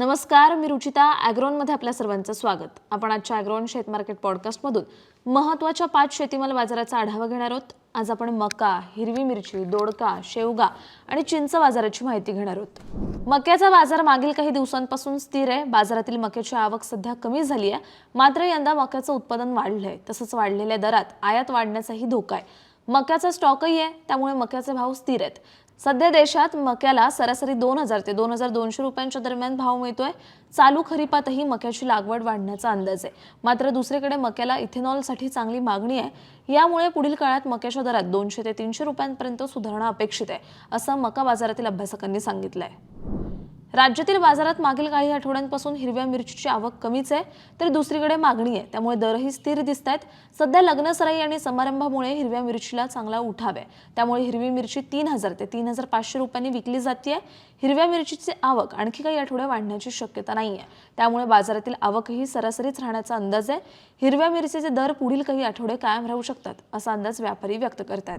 नमस्कार मी रुचिता ॲग्रोनमध्ये आपल्या सर्वांचं स्वागत. आपण आजच्या ॲग्रोन शेत मार्केट पॉडकास्टमधून महत्त्वाच्या पाच शेतीमाल बाजाराचा आढावा घेणार आहोत. आज आपण मका हिरवी मिरची दोडका शेवगा आणि चिंच बाजाराची माहिती घेणार आहोत. मक्याचा बाजार मागील काही दिवसांपासून स्थिर आहे. बाजारातील मक्याची आवक सध्या कमी झाली आहे. मात्र यंदा मक्याचं उत्पादन वाढलं आहे तसंच वाढलेल्या दरात आयात वाढण्याचाही धोका आहे. मक्याचा स्टॉकही आहे त्यामुळे मक्याचे भाव स्थिर आहेत. सध्या देशात मक्याला सरासरी दोन हजार ते दोन हजार दोनशे रुपयांच्या दरम्यान भाव मिळतोय. चालू खरीपातही मक्याची लागवड वाढण्याचा अंदाज आहे. मात्र दुसरीकडे मक्याला इथेनॉलसाठी चांगली मागणी आहे. यामुळे पुढील काळात मक्याच्या दरात दोनशे ते तीनशे रुपयांपर्यंत सुधारणा अपेक्षित आहे असं मका बाजारातील अभ्यासकांनी सांगितलं आहे राज्यातील बाजारात मागील काही आठवड्यांपासून हिरव्या मिरचीची आवक कमीच आहे तर दुसरीकडे मागणी आहे. त्यामुळे दरही स्थिर दिसत आहेत सध्या लग्नसराई आणि समारंभामुळे हिरव्या मिरचीला चांगला उठाव आहे. त्यामुळे हिरवी मिरची तीन हजार ते तीन हजार पाचशे रुपयांनी विकली जाते हिरव्या मिरचीची आवक आणखी काही आठवडे वाढण्याची शक्यता नाही आहे त्यामुळे बाजारातील आवकही सरासरीच राहण्याचा अंदाज आहे. हिरव्या मिरचीचे दर पुढील काही आठवडे कायम राहू शकतात असा अंदाज व्यापारी व्यक्त करतात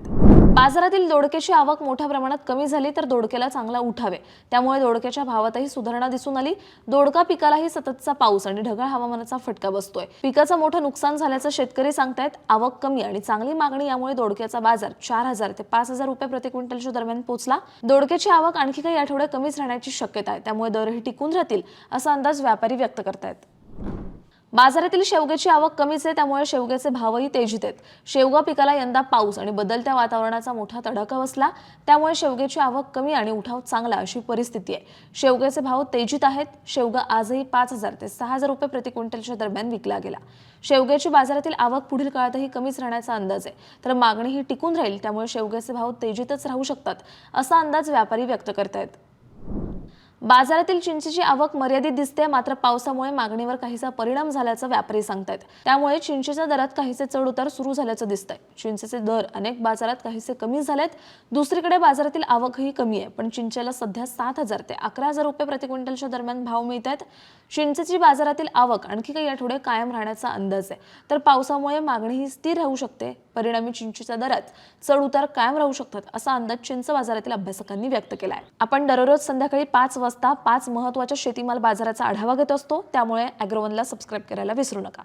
बाजारातील दोडक्याची आवक मोठ्या प्रमाणात कमी झाली तर दोडक्याला चांगला उठावे त्यामुळे दोडक्याच्या भाव भावातही सुधारणा दिसून आली. दोडका पिकालाही सततचा पाऊस आणि ढगाळ हवामानाचा फटका बसतोय. पिकाचं मोठं नुकसान झाल्याचं शेतकरी सांगतायत. आवक कमी आणि चांगली मागणी यामुळे दोडक्याचा बाजार चार हजार ते पाच हजार रुपये प्रति क्विंटलच्या दरम्यान पोहोचला दोडक्याची आवक आणखी काही आठवडे कमीच राहण्याची शक्यता आहे. त्यामुळे दरही टिकून राहतील असा अंदाज व्यापारी व्यक्त करतायत. बाजारातील शेवग्याची आवक कमीच आहे त्यामुळे शेवग्याचे भावही तेजीत आहेत. शेवगा पिकाला यंदा पाऊस आणि बदलत्या वातावरणाचा मोठा तडाखा बसला. त्यामुळे शेवग्याची आवक कमी आणि उठाव चांगला अशी परिस्थिती आहे. शेवग्याचे भाव तेजीत आहेत. शेवगा आजही पाच हजार ते सहा हजार रुपये प्रति क्विंटलच्या दरम्यान विकला गेला. शेवग्याची बाजारातील आवक पुढील काळातही कमीच राहण्याचा अंदाज आहे. तर मागणी ही टिकून राहील त्यामुळे शेवग्याचे भाव तेजीतच राहू शकतात असा अंदाज व्यापारी व्यक्त करतायत. बाजारातील चिंचेची आवक मर्यादित दिसते मात्र पावसामुळे मागणीवर काहीसा परिणाम झाल्याचं व्यापारी सांगतायत. त्यामुळे चिंचेच्या दरात काहीसे चढ उतार सुरू झाल्याचं दिसतंय. चिंचेचे दर अनेक बाजारात काहीसे कमी झालेत. दुसरीकडे बाजारातील आवकही कमी आहे पण चिंचेला सध्या सात हजार ते अकरा हजार रुपये प्रति क्विंटलच्या दरम्यान भाव मिळत आहेत चिंचेची बाजारातील आवक आणखी काही आठवडे कायम राहण्याचा अंदाज आहे. तर पावसामुळे मागणीही स्थिर राहू शकते परिणामी चिंचेच्या दरात चढ उतार कायम राहू शकतात असा अंदाज चिंच बाजारातील अभ्यासकांनी व्यक्त केला आहे आपण दररोज संध्याकाळी पाच वाजता पाच महत्त्वाच्या शेतीमाल बाजाराचा आढावा घेत असतो त्यामुळे अॅग्रोवनला सबस्क्राईब करायला विसरू नका.